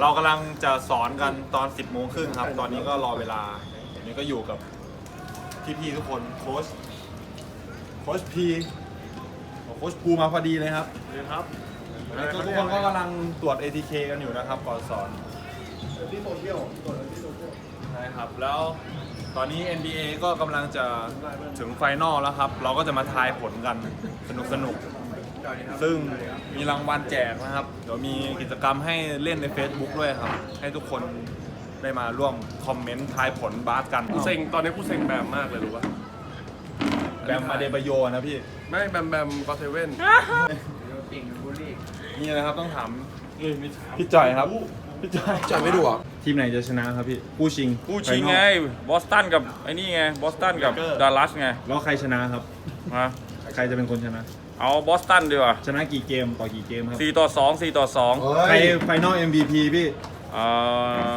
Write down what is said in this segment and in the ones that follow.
เรากำลังจะสอนกันตอน 10โมงครึ่งครับ ตอนนี้ก็รอเวลาอันนี้ก็อยู่กับพี่ๆทุกคนโค้ชโค้ชพีโค้ชภูมาพอดีเลยครับครับแล้วก็ทุกคนก็กำลังตรวจ ATK กันอยู่นะครับ ก่อนสอนที่โซเชียลตรวจที่โซเชียลใช่ครับแล้วตอนนี้ NBA ก็กำลังจะถึงไฟนอลแล้วครับ เราก็จะมาทายผลกันสนุกสนุกๆ ซึ่งมีรางวัลแจกนะครับ เดี๋ยวมีกิจกรรมให้เล่นใน Facebook ด้วยครับ ให้ทุกคนได้มาร่วมคอมเมนต์ทายผลบาสกันกูเซ็งตอนนี้กูเซ็งแบมมากเลยรู้ป่ะแบมมาเดบโยนะพี่ ไม่แบมแบมก็เทเว่นนี่นะครับต้องถามพี่จ่อยครับพี่จ่อยจ่ายไม่ดูเหรอทีมไหนจะชนะครับพี่ผู้ชิงผู้ชิงฟนอลไงบอสตันกับไอ้นี่ไงบอสตันกับ Lakers ดัลลัสไงแล้วใครชนะครับมาใครจะเป็นคนชนะ เอาบอสตันดีกว่าชนะกี่เกมต่อกี่เกมครับสี่ต่อสองสี่ต่อสองใครไฟนอล MVP พี่เอ่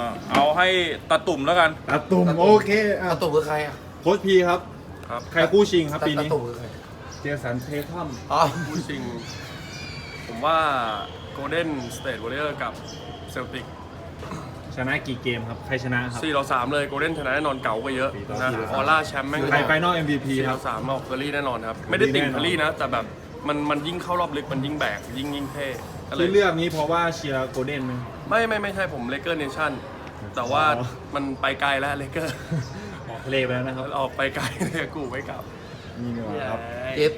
อเอาให้ตาตุ่มแล้วกัน ตาตุ่มโอเคอะตาตุ่มคือใครอะโค้ชพีครับ ครับ ใครคู่ชิงครับตาปีตานี้ตุ่มคือใครเจสันเททัมอ๋อผู้ชิง ผมว่าโกลเด้นสเตทวอลเลอร์กับเซลติกชนะกี่เกมครับ ใครชนะครับ4ต่อ3เลยโกลเด้นชนะแน่นอนเก่ากว่าเยอะสี่ต่อนะสี่ออร่าแชมป์แม่งใครไฟนอล MVP 4คต่รัอบ3เอาเคอรี่แน่นอนครับ ไม่ได้ติ่งแน่นอนเคอรี่นะ แต่แบบ มันมันยิ่งเข้ารอบลึกมันยิ่งแบกยิ่งยิ่งเท่ก็เลยที่เลือกนี้เพราะว่าเชียร์โกลเด้นไหม ไม่ไม่ไม่ใช่ผมเลเกอร์เนชั่นแต่ว่าอ๋อ มันไปไกลแล้วเลเกอร์ออกทะเลไปแล้วนะครับออกไปไกลเลยกูไม่กลับนี่ดีกว่าครับ เจ็บ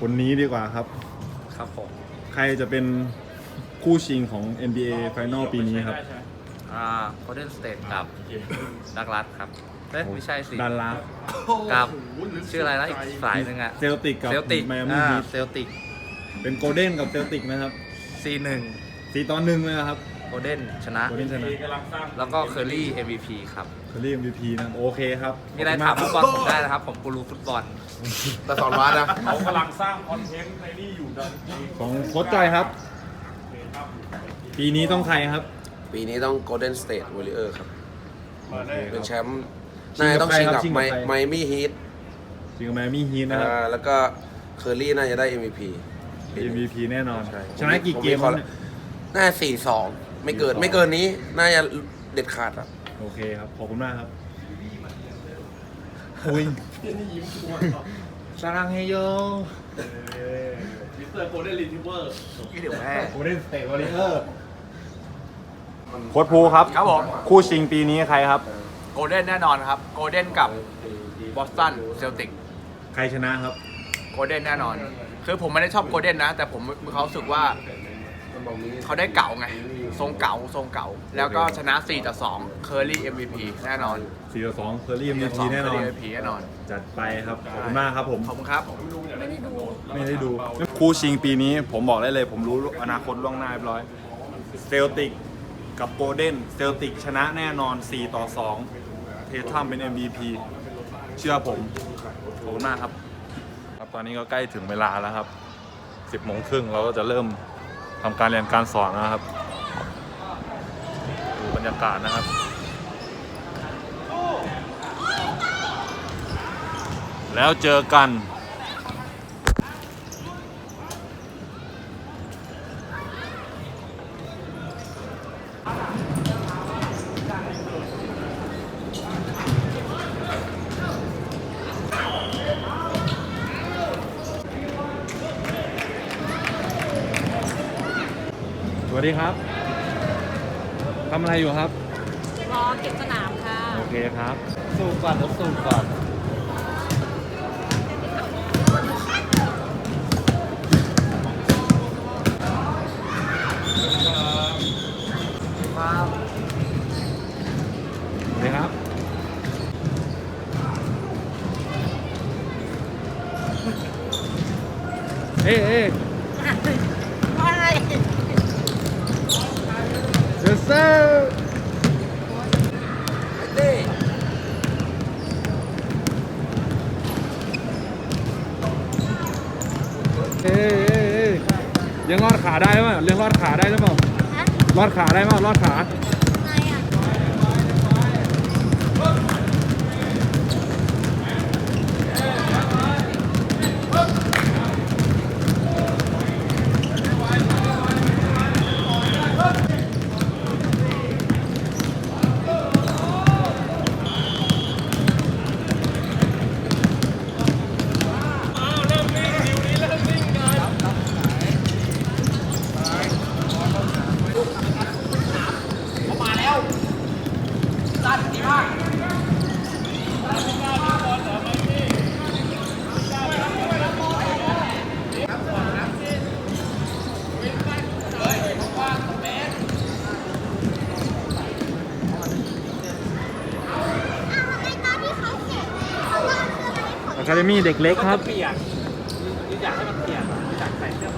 คนนี้ดีกว่าครับ ครับผมใครจะเป็นคู่ชิงของ NBA Final ปีนี้ครับ อ่าโคเดนสเตทกับดักลัสครับเอ้ยไม่ใช่สิดันลาสกับชื่ออะไรนะอีกสายหนึงอะเซลติกกับเซลติกไมอามี่อ่าฮีทเซลติกเป็นโกลเด้นกับเซลติกนะครับซีหนึ่งสีตอนหนึ่งเลยนะครับ โคเดนชนะ โกลเด้นชนะแล้วก็เคอรี่ MVP ครับ เคอรี่ MVP นะครับโอเคครับมีอะไรถามฟุตบอลผมได้นะครับ ผมกูรู้ฟุตบอล แต่สอนวาดนะ เขากำลังสร้างคอนเทนต์ในนี่อยู่ดันของโค้ชจอยครับ ปีนี้ต้องใครครับ ปีนี้ต้อง Golden State Warrior ครับเป็นแชมป์ชิงกับน่าจะต้องชิงใครครักับบชิงกับไมใคร ไมมี่ฮีทจริงกับไมอามี่ฮีทนะครับ แล้วก็เคอรี่น่าจะได้ MVP MVP แน่นอนใช่ชนะกี่เกมผครับวิคราะห์น่าสี่สองไม่เกินไม่เกินนี้ น่าจะเด็ดขาดอะ โอเคครับ ขอบคุณมากครับอุ้ยสร้างให้โยมิสเตอร์โกลเด้นรีทิเวอร์ที่เดี๋ยวแม่โกลเด้นสเตทวอลเลอร์ โค้ชภูครับ ครับผม คู่ชิงปีนี้ใครครับ โกลเด้นแน่นอนครับ โกลเด้นกับบอสตันเซลติก ใครชนะครับ โกลเด้นแน่นอน คือผมไม่ได้ชอบโกลเด้นนะ แต่ผมมีเขามรู้สึกว่า เขาได้เก่าไง ทรงเก่าทรงเก่า แล้วก็ชนะ 4 ต่อ 2 เคอรี่ MVP แน่นอน4ต่อ2เคอรี่ MVP 2แน่นอน MVP แน่นอน จัดไปครับ ขอบคุณมากครับผม ขอบคุณครับ ไม่ได้ดู คู่ชิงปีนี้ผมบอกได้เลย ผมรู้อนาคตล่วงหน้าเรียบร้อย เซลติก กับโกลเด้นเซลติกชนะแน่นอน 4 ต่อ 2 เททัมเป็น MVP เชื่อผมขอบคุณมาครับ ครับตอนนี้ก็ใกล้ถึงเวลาแล้วครับ 10โมงครึ่งเราก็จะเริ่มทำการเรียนการสอนนะครับ ดูบรรยากาศนะครับแล้วเจอกัน วัสดีครับทำอะไรอยู่ครับ รอเก็บสนามค่ะโอเคครับ สูบก่อนครับสูบก่อนสวัสดีครับ เอ้ยเอ้ยอะไร เซอร์เอ้ยเอ้ยเอ้ยยังรอดขาได้ไหมยังรอดขาได้หรือเปล่า รอดขาได้ไหมรอดขา คาเดมี่เด็กเล็กครับอยากให้มันเปียกอยากใส่เสื้อ